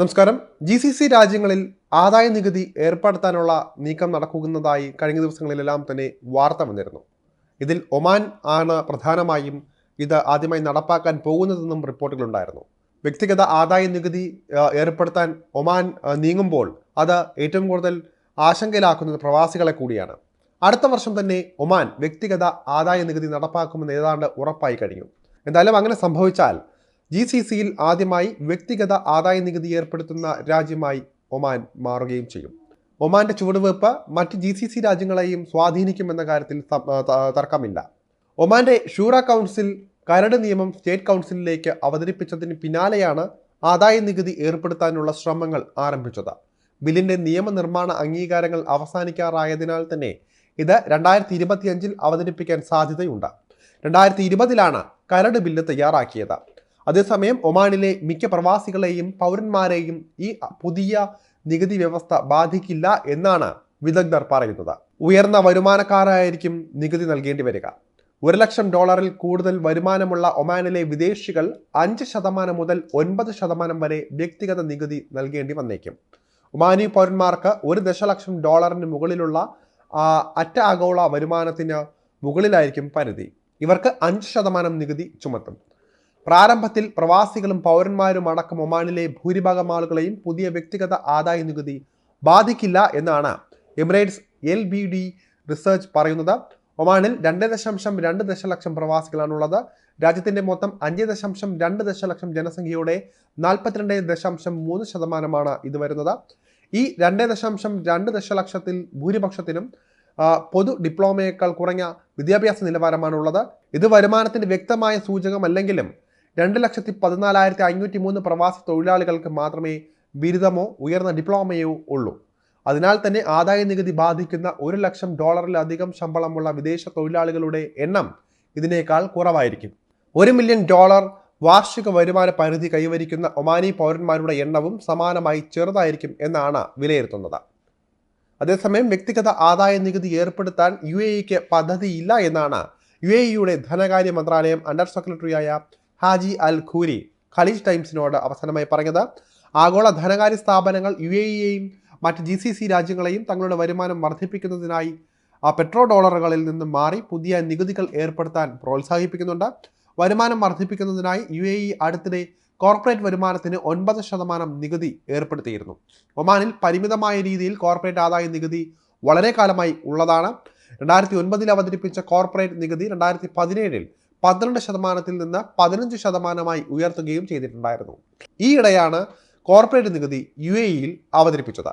നമസ്കാരം. G C C രാജ്യങ്ങളിൽ ആദായ നികുതി ഏർപ്പെടുത്താനുള്ള നീക്കം നടക്കുന്നതായി കഴിഞ്ഞ ദിവസങ്ങളിലെല്ലാം തന്നെ വാർത്ത വന്നിരുന്നു. ഇതിൽ ഒമാൻ ആണ് പ്രധാനമായും ഇത് ആദ്യമായി നടപ്പാക്കാൻ പോകുന്നതെന്നും റിപ്പോർട്ടുകളുണ്ടായിരുന്നു വ്യക്തിഗത ആദായ നികുതി ഏർപ്പെടുത്താൻ ഒമാൻ നീങ്ങുമ്പോൾ അത് ഏറ്റവും കൂടുതൽ ആശങ്കയിലാക്കുന്നത് പ്രവാസികളെ കൂടിയാണ്. അടുത്ത വർഷം തന്നെ ഒമാൻ വ്യക്തിഗത ആദായ നികുതി നടപ്പാക്കുമെന്ന് ഏതാണ്ട് ഉറപ്പായി കഴിഞ്ഞു. എന്തായാലും അങ്ങനെ സംഭവിച്ചാൽ ജി സി സിയിൽ ആദ്യമായി വ്യക്തിഗത ആദായ നികുതി ഏർപ്പെടുത്തുന്ന രാജ്യമായി ഒമാൻ മാറുകയും ചെയ്യും. ഒമാന്റെ ചുവടുവെപ്പ് മറ്റ് ജി സി സി രാജ്യങ്ങളെയും സ്വാധീനിക്കുമെന്ന കാര്യത്തിൽ തർക്കമില്ല. ഒമാന്റെ ഷൂറ കൗൺസിൽ കരട് നിയമം സ്റ്റേറ്റ് കൗൺസിലിലേക്ക് അവതരിപ്പിച്ചതിന് പിന്നാലെയാണ് ആദായ നികുതി ഏർപ്പെടുത്താനുള്ള ശ്രമങ്ങൾ ആരംഭിച്ചത്. ബില്ലിന്റെ നിയമനിർമ്മാണ അംഗീകാരങ്ങൾ അവസാനിക്കാറായതിനാൽ തന്നെ ഇത് രണ്ടായിരത്തി ഇരുപത്തിയഞ്ചിൽ അവതരിപ്പിക്കാൻ സാധ്യതയുണ്ട്. രണ്ടായിരത്തി ഇരുപതിലാണ് കരട് ബില്ല് തയ്യാറാക്കിയത്. അതേസമയം ഒമാനിലെ മിക്ക പ്രവാസികളെയും പൗരന്മാരെയും ഈ പുതിയ നികുതി വ്യവസ്ഥ ബാധിക്കില്ല എന്നാണ് വിദഗ്ധർ പറയുന്നത്. ഉയർന്ന വരുമാനക്കാരായിരിക്കും നികുതി നൽകേണ്ടി വരിക. ഒരു ലക്ഷം ഡോളറിൽ കൂടുതൽ വരുമാനമുള്ള ഒമാനിലെ വിദേശികൾ അഞ്ച് ശതമാനം മുതൽ ഒൻപത് ശതമാനം വരെ വ്യക്തിഗത നികുതി നൽകേണ്ടി വന്നേക്കും. ഒമാനി പൗരന്മാർക്ക് ഒരു ദശലക്ഷം ഡോളറിന് മുകളിലുള്ള അറ്റ ആഗോള വരുമാനത്തിന് മുകളിലായിരിക്കും പരിധി. ഇവർക്ക് അഞ്ച് ശതമാനം നികുതി ചുമത്തും. പ്രാരംഭത്തിൽ പ്രവാസികളും പൗരന്മാരും അടക്കം ഒമാനിലെ ഭൂരിഭാഗം ആളുകളെയും പുതിയ വ്യക്തിഗത ആദായ നികുതി ബാധിക്കില്ല എന്നാണ് Emirates L B D research പറയുന്നത്. ഒമാനിൽ രണ്ട് ദശാംശം രണ്ട് ദശലക്ഷം പ്രവാസികളാണുള്ളത്. രാജ്യത്തിന്റെ മൊത്തം അഞ്ച് ദശാംശം രണ്ട് ദശലക്ഷം ജനസംഖ്യയുടെ നാൽപ്പത്തിരണ്ട് ദശാംശം മൂന്ന് ശതമാനമാണ് ഇത് വരുന്നത്. ഈ രണ്ട് ദശാംശം രണ്ട് ദശലക്ഷത്തിൽ ഭൂരിപക്ഷത്തിനും പൊതു ഡിപ്ലോമയേക്കാൾ കുറഞ്ഞ വിദ്യാഭ്യാസ നിലവാരമാണുള്ളത്. ഇത് വരുമാനത്തിന്റെ വ്യക്തമായ സൂചകമല്ലെങ്കിലും രണ്ട് ലക്ഷത്തി പതിനാലായിരത്തി അഞ്ഞൂറ്റി മൂന്ന് പ്രവാസി തൊഴിലാളികൾക്ക് മാത്രമേ ബിരുദമോ ഉയർന്ന ഡിപ്ലോമയോ ഉള്ളൂ. അതിനാൽ തന്നെ ആദായ നികുതി ബാധിക്കുന്ന ഒരു ലക്ഷം ഡോളറിലധികം ശമ്പളമുള്ള വിദേശ തൊഴിലാളികളുടെ എണ്ണം ഇതിനേക്കാൾ കുറവായിരിക്കും. ഒരു മില്യൺ ഡോളർ വാർഷിക വരുമാന പരിധി കൈവരിക്കുന്ന ഒമാനി പൗരന്മാരുടെ എണ്ണവും സമാനമായി ചെറുതായിരിക്കും എന്നാണ് വിലയിരുത്തുന്നത്. അതേസമയം വ്യക്തിഗത ആദായ നികുതി ഏർപ്പെടുത്താൻ യു എ ഇക്ക് പദ്ധതിയില്ല എന്നാണ് യു എ ഇയുടെ ധനകാര്യ മന്ത്രാലയം അണ്ടർ സെക്രട്ടറിയായ ഹാജി അൽ ഖൂരി ഖലീജ് ടൈംസിനോട് അവസാനമായി പറഞ്ഞത് ആഗോള ധനകാര്യ സ്ഥാപനങ്ങൾ യു എ ഇയെയും മറ്റ് ജി സി സി രാജ്യങ്ങളെയും തങ്ങളുടെ വരുമാനം വർദ്ധിപ്പിക്കുന്നതിനായി ആ പെട്രോ ഡോളറുകളിൽ നിന്ന് മാറി പുതിയ നികുതികൾ ഏർപ്പെടുത്താൻ പ്രോത്സാഹിപ്പിക്കുന്നുണ്ട്. വരുമാനം വർദ്ധിപ്പിക്കുന്നതിനായി യു എ ഇ അടുത്തിടെ കോർപ്പറേറ്റ് വരുമാനത്തിന് ഒൻപത് ശതമാനം നികുതി ഏർപ്പെടുത്തിയിരുന്നു. ഒമാനിൽ പരിമിതമായ രീതിയിൽ കോർപ്പറേറ്റ് ആദായ നികുതി വളരെ കാലമായി ഉള്ളതാണ്. രണ്ടായിരത്തി ഒൻപതിൽ അവതരിപ്പിച്ച കോർപ്പറേറ്റ് നികുതി രണ്ടായിരത്തി പതിനേഴിൽ പന്ത്രണ്ട് ശതമാനത്തിൽ നിന്ന് പതിനഞ്ച് ശതമാനമായി ഉയർത്തുകയും ചെയ്തിട്ടുണ്ടായിരുന്നു. ഈയിടെയാണ് കോർപ്പറേറ്റ് നികുതി യു എ ഇയിൽ അവതരിപ്പിച്ചത്.